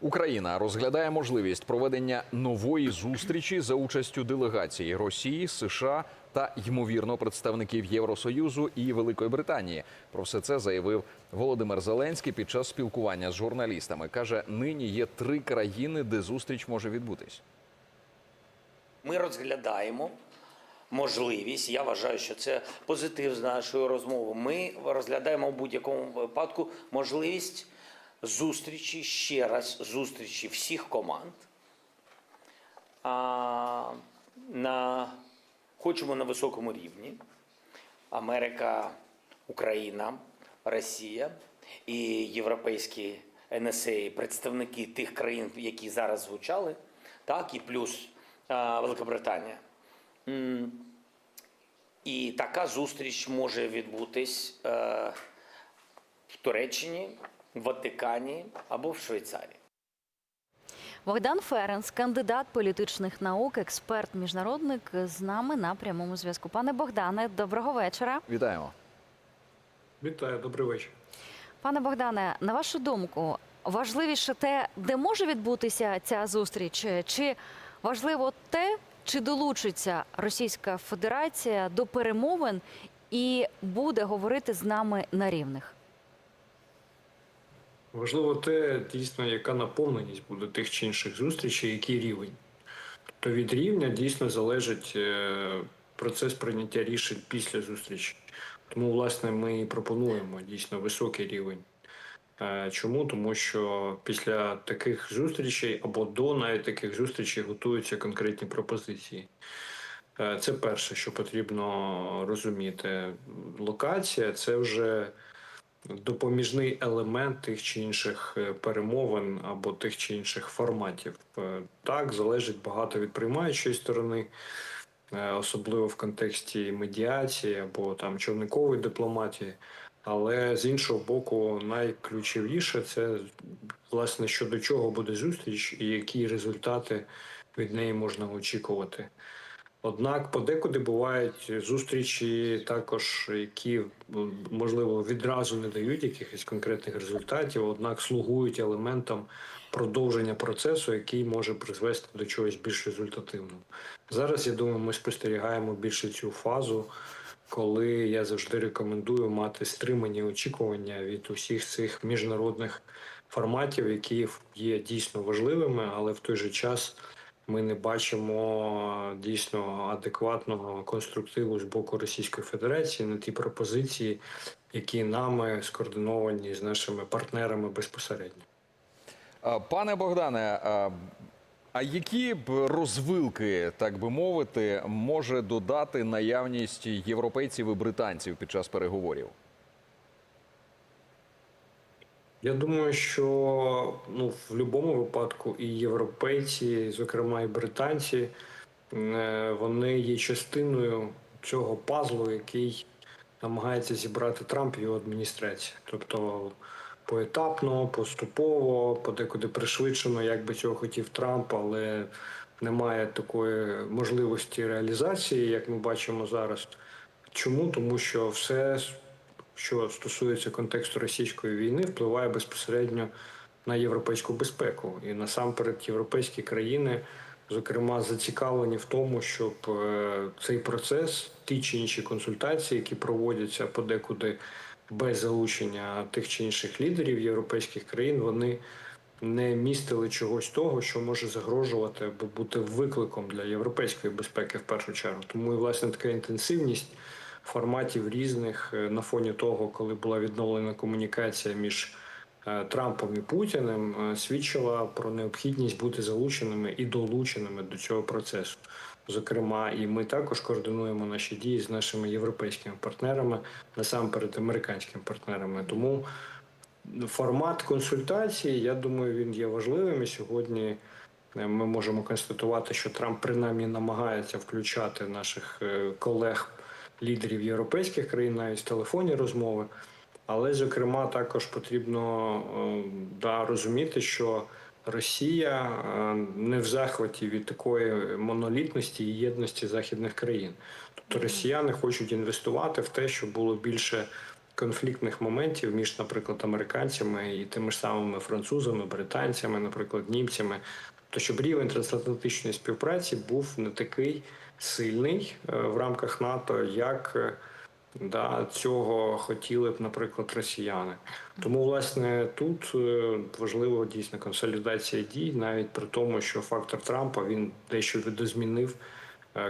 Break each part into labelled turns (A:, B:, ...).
A: Україна розглядає можливість проведення нової зустрічі за участю делегації Росії, США та ймовірно представників Євросоюзу і Великої Британії. Про все це заявив Володимир Зеленський під час спілкування з журналістами. каже, нині є три країни, де зустріч може відбутись.
B: Ми розглядаємо можливість. Я вважаю, що це позитив з нашої розмови. Ми розглядаємо в будь-якому випадку можливість зустрічі ще раз зустрічі всіх команд. А, на, хочемо на високому рівні. Америка, Україна, Росія і європейські НСА, представники тих країн, які зараз звучали, так, і плюс а, Великобританія. І така зустріч може відбутись е, в Туреччині, в Ватикані або в Швейцарії.
C: Богдан Ференс, кандидат політичних наук, експерт міжнародник, з нами на прямому зв'язку. Пане Богдане, доброго вечора.
A: Вітаємо.
D: Вітаю, добрий вечір.
C: Пане Богдане, на вашу думку, важливіше те, де може відбутися ця зустріч, чи важливо те, чи долучиться Російська Федерація до перемовин і буде говорити з нами на рівних?
D: Важливо те, дійсно, яка наповненість буде тих чи інших зустрічей, який рівень. Тобто від рівня дійсно залежить е, процес прийняття рішень після зустрічі. Тому, власне, ми пропонуємо дійсно високий рівень. Е, Чому? Тому що після таких зустрічей або до навіть таких зустрічей готуються конкретні пропозиції. Е, Це перше, що потрібно розуміти. Локація це вже допоміжний елемент тих чи інших е, перемовин або тих чи інших форматів. Е, Так, залежить багато від приймаючої сторони, е, особливо в контексті медіації або там човникової дипломатії. Але з іншого боку, найключовіше це власне щодо чого буде зустріч і які результати від неї можна очікувати. Однак подекуди бувають зустрічі, також які можливо відразу не дають якихось конкретних результатів, однак слугують елементом продовження процесу, який може призвести до чогось більш результативного. Зараз я думаю, ми спостерігаємо більше цю фазу, коли я завжди рекомендую мати стримані очікування від усіх цих міжнародних форматів, які є дійсно важливими, але в той же час ми не бачимо дійсно адекватного конструктиву з боку Російської Федерації на ті пропозиції, які нами скоординовані з нашими партнерами безпосередньо.
A: Пане Богдане, а, які б розвилки, так би мовити, може додати наявність європейців і британців під час переговорів?
D: Я думаю, що ну, в будь-якому випадку і європейці, зокрема і британці, е, вони є частиною цього пазлу, який намагається зібрати Трамп і його адміністрація. Тобто поетапно, поступово, подекуди пришвидшено, як би цього хотів Трамп, але немає такої можливості реалізації, як ми бачимо зараз. Чому? Тому що все що стосується контексту російської війни, впливає безпосередньо на європейську безпеку. І насамперед європейські країни, зокрема, зацікавлені в тому, щоб е, цей процес, ті чи інші консультації, які проводяться подекуди без залучення тих чи інших лідерів європейських країн, вони не містили чогось того, що може загрожувати або бути викликом для європейської безпеки в першу чергу. Тому і власне така інтенсивність форматів різних е, на фоні того, коли була відновлена комунікація між е, Трампом і Путіним, е, свідчила про необхідність бути залученими і долученими до цього процесу. Зокрема, і ми також координуємо наші дії з нашими європейськими партнерами, насамперед американськими партнерами. Тому формат консультації, я думаю, він є важливим і сьогодні. Ми можемо констатувати, що Трамп принаймні намагається включати наших колег лідерів європейських країн, навіть телефонні розмови. Але, зокрема, також потрібно да, розуміти, що Росія не в захваті від такої монолітності і єдності західних країн. Тобто росіяни хочуть інвестувати в те, щоб було більше конфліктних моментів між, наприклад, американцями і тими ж самими французами, британцями, наприклад, німцями, то щоб рівень трансатлантичної співпраці був не такий сильний е, в рамках НАТО, як е, да, цього хотіли б, наприклад, росіяни. Тому, власне, тут е, важливо дійсно консолідація дій, навіть при тому, що фактор Трампа він дещо видозмінив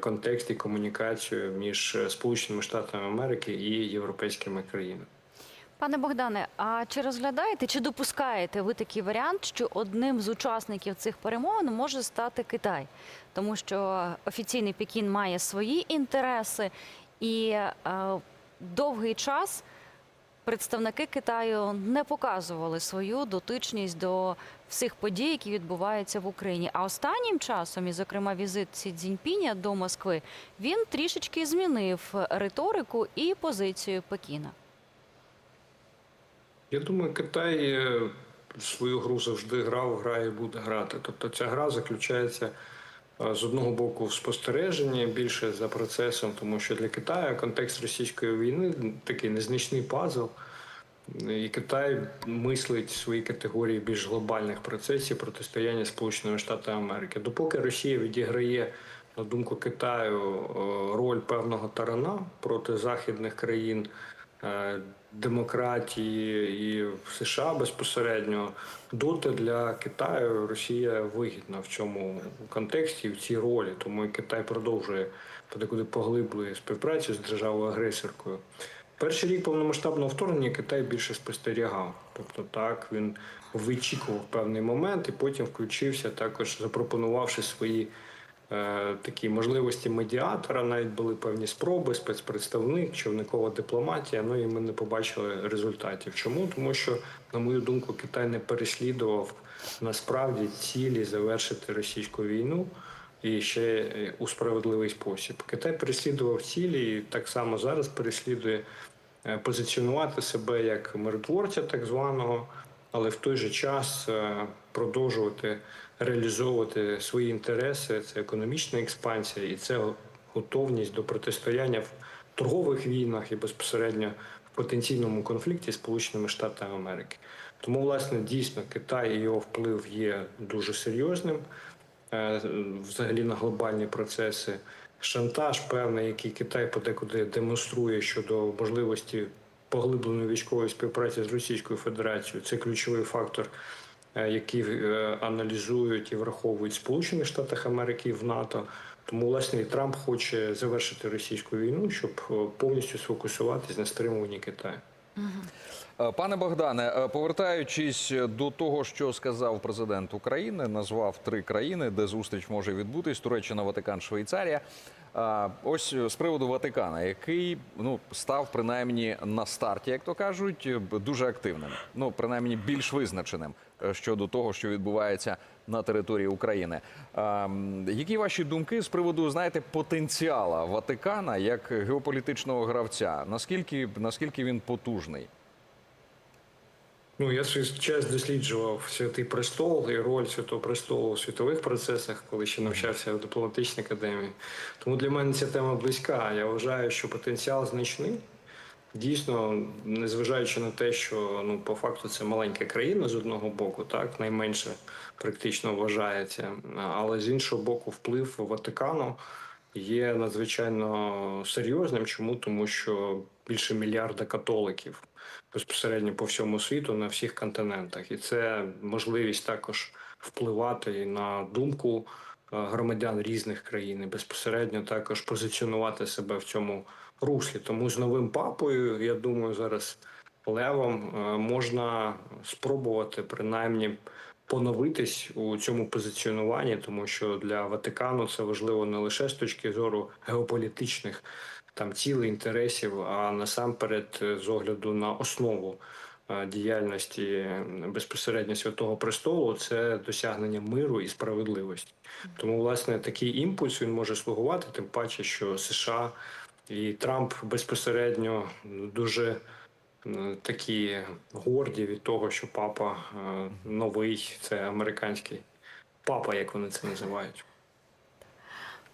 D: контекст і комунікацію між Сполученими Штатами Америки і європейськими країнами.
C: Пане Богдане, а чи розглядаєте, чи допускаєте ви такий варіант, що одним з учасників цих перемовин може стати Китай? Тому що офіційний Пекін має свої інтереси, і е, довгий час представники Китаю не показували свою дотичність до всіх подій, які відбуваються в Україні. А останнім часом, і зокрема візит Сі Цзіньпіня до Москви, він трішечки змінив риторику і позицію Пекіна.
D: Я думаю, Китай е, свою гру завжди грав, грає буде грати. Тобто ця гра заключається е, з одного боку в спостереженні більше за процесом, тому що для Китаю контекст російської війни такий незначний пазл. І Китай мислить свої категорії більш глобальних процесів протистояння Сполученими Штатами Америки. Допоки Росія відіграє, на думку Китаю, е, роль певного тарана проти західних країн, демократії і в США безпосередньо, доти для Китаю Росія вигідна в цьому контексті, в цій ролі. Тому і Китай продовжує подекуди поглиблює співпрацю з державою агресоркою. Перший рік повномасштабного вторгнення Китай більше спостерігав. Тобто так він вичікував певний момент і потім включився, також запропонувавши свої е, такі можливості медіатора. Навіть були певні спроби, спецпредставник, човникова дипломатія. Ну і ми не побачили результатів. Чому? Тому що, на мою думку, Китай не переслідував насправді цілі завершити російську війну. І ще е, у справедливий спосіб. Китай переслідував цілі і так само зараз переслідує е, позиціонувати себе як миротворця, так званого, але в той же час е, продовжувати реалізовувати свої інтереси. Це економічна експансія і це готовність до протистояння в торгових війнах і безпосередньо в потенційному конфлікті з Сполученими Штатами Америки. Тому, власне, дійсно Китай і його вплив є дуже серйозним е, взагалі на глобальні процеси. Шантаж певний, який Китай подекуди демонструє щодо можливості поглибленої військової співпраці з Російською Федерацією. Це ключовий фактор, е, який е, аналізують і враховують Сполучених Штатах Америки в НАТО. Тому, власне, і Трамп хоче завершити російську війну, щоб е, повністю сфокусуватись на стримуванні Китаю.
A: Пане Богдане, повертаючись до того, що сказав президент України, назвав три країни, де зустріч може відбутись: Туреччина, Ватикан, Швейцарія. Ось е, з приводу Ватикана, який ну став принаймні на старті, як то кажуть, дуже активним. Ну принаймні більш визначеним е, щодо того, що відбувається на території України. Які ваші думки з приводу, знаєте, потенціала Ватикана як геополітичного гравця? Наскільки наскільки він потужний?
D: Ну, я свій час досліджував святий престол і роль святого престолу у світових процесах, коли ще навчався в дипломатичній академії. Тому для мене ця тема близька. Я вважаю, що потенціал значний. Дійсно, незважаючи на те, що ну по факту це маленька країна з одного боку, так найменше практично вважається. Але з іншого боку, вплив Ватикану є надзвичайно серйозним. Чому? Тому що більше мільярда католиків безпосередньо по всьому світу на всіх континентах, і це можливість також впливати на думку е, громадян різних країн, і безпосередньо також позиціонувати себе в цьому руслі. Тому з новим папою, я думаю, зараз левом е, можна спробувати принаймні поновитись у цьому позиціонуванні, тому що для Ватикану це важливо не лише з точки зору геополітичних там цілей інтересів, а насамперед е, з огляду на основу е, діяльності безпосередньо святого престолу це досягнення миру і справедливості. Тому, власне, такий імпульс він може слугувати, тим паче, що США і Трамп безпосередньо дуже такі горді від того, що папа е, новий, це американський папа, як вони це називають.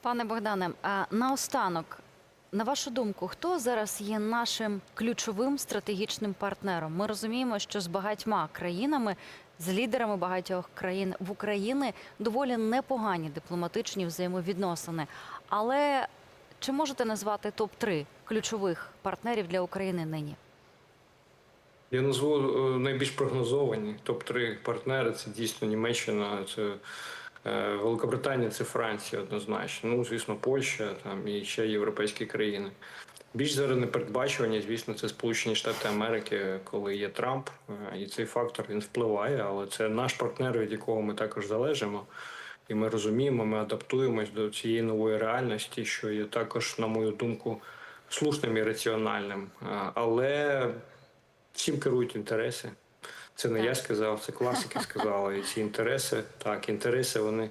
C: Пане Богдане, а наостанок, На вашу думку, хто зараз є нашим ключовим стратегічним партнером? Ми розуміємо, що з багатьма країнами, з лідерами багатьох країн в Україні доволі непогані дипломатичні взаємовідносини. Але чи можете назвати топ 3 ключових партнерів для України нині?
D: Я назву е, найбільш прогнозовані топ-3 партнери. Це дійсно Німеччина, це Великобританія, це Франція однозначно. Ну, звісно, Польща там і ще європейські країни. Більш зараз непередбачувані, звісно, це Сполучені Штати Америки, коли є Трамп, е, і цей фактор він впливає, але це наш партнер, від якого ми також залежимо. І ми розуміємо, ми адаптуємось до цієї нової реальності, що є також, на мою думку, слушним і раціональним. Е, Але всім керують інтереси. Це не
C: Так.
D: я сказав, це класики сказали. І ці інтереси, так, інтереси вони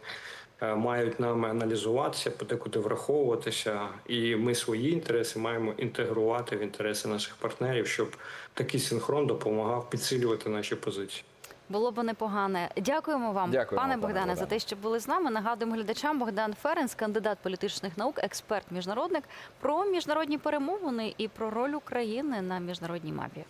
D: е, мають нами аналізуватися, подекуди враховуватися, і ми свої інтереси маємо інтегрувати в інтереси наших партнерів, щоб такий синхрон допомагав підсилювати наші позиції.
C: Було б непогане. Дякуємо вам,
A: Дякуємо,
C: пане
A: пане
C: Богдане, за те, що були з нами. Нагадуємо глядачам Богдан Ференс, кандидат політичних наук, експерт, міжнародник про міжнародні перемовини і про роль України на міжнародній мапі.